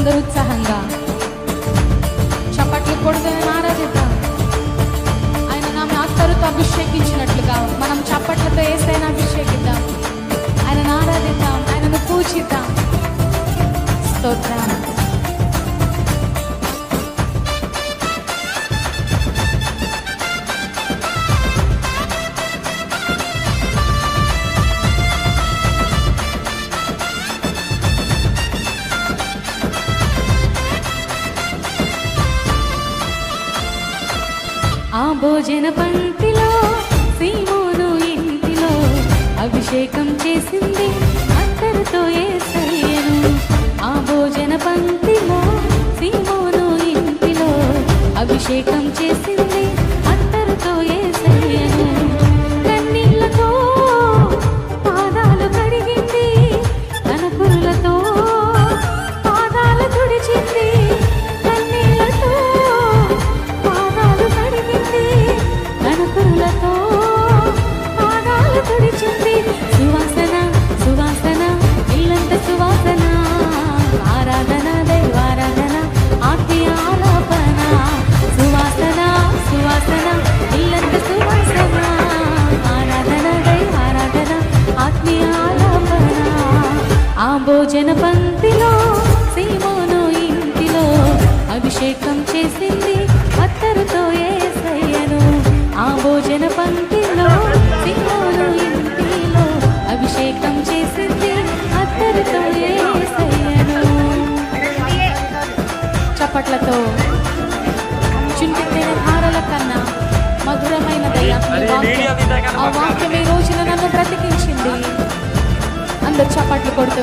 అందరూ ఉత్సాహంగా చప్పట్లు కొడుతూ ఆరాధిద్దాం ఆయన నామ అత్తరుతో అభిషేకించినట్లుగా మనం చప్పట్లతో ఏసైనా అభిషేకిద్దాం. ఆయన ఆరాధిద్దాం భోజన పంక్తిలో సీమోను ఇంటిలో అభిషేకం చేసింది అందరితో ఏసయ్యను. ఆ భోజన పంక్తిలో సీమోను ఇంటిలో అభిషేకం చేసింది భోజన పంక్తిలో సీమోను ఇంటిలో అభిషేకం చేసింది అత్తరుతో ఏసయ్యను. ఆ భోజన పంక్తిలో సీమోను ఇంటిలో అభిషేకం చేసింది అత్తరుతో ఏసయ్యను. చప్పట్లతో చుంటితేన ధారల కన్నా మధురమైనదయ్యా. ఆ వాక్యం ఈ రోజున నన్ను బ్రతికించింది. అందరు చప్పట్లు కొడుతూ